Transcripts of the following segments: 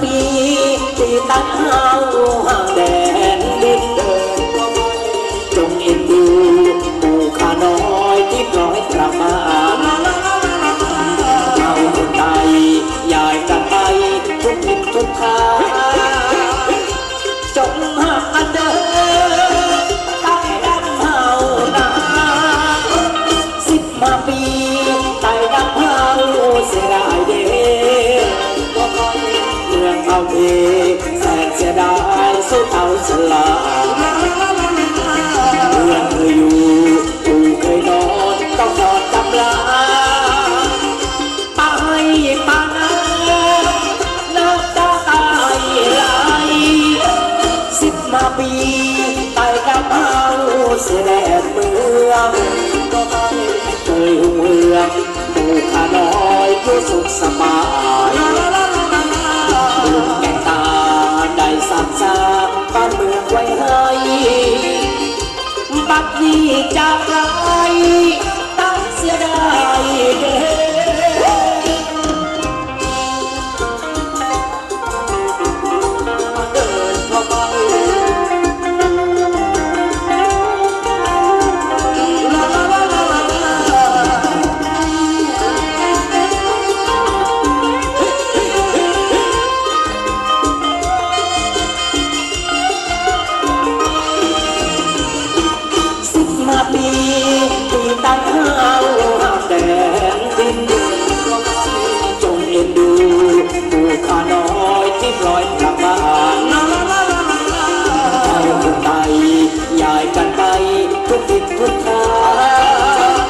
ปีที่ตั้งเฮาห่างแดนดินเดินจงเอ็นดูผู้ข้าน้อยที่ปล่อยประมาณเอาคนใดยายจะไปทุกทิศทุกทาจงหักอันเดิตั้งดันเฮานาสิบมาปี เอาเองแสนเสียดายสุดเอาสลาเพื่อนเคยอยู่กูเคยนอนต้องนอนตำลาตายปนาน้ำตาตายไหลสิบมาปีตายกับเฮาเสียแดนเมืองก็ไม่เคยหุ่งเรืองปูขาน้อยอยู่สุขสบาย นี่จากไป ลอยกลับบ้านเอาคนไตย้ายกันไปทุกทิศทุกทาง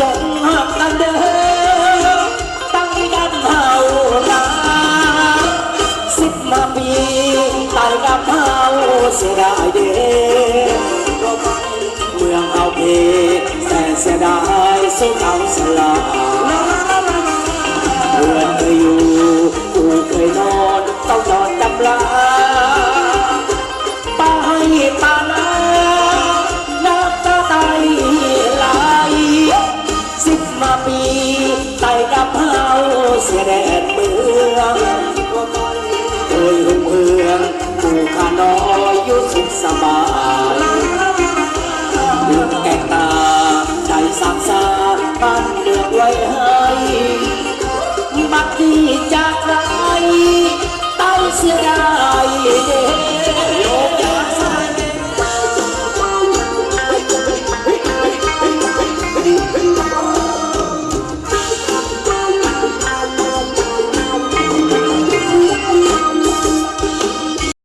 จงหักกันเด้อตั้งดันเฮาลาสิบมาปีตายกับเฮาเสียดายเด้ก็ไม่เมืองเอาเพแต่เสียดายสุดเอาสลาเพื่อนเคยอยู่ นอยอยู่สุขสบาย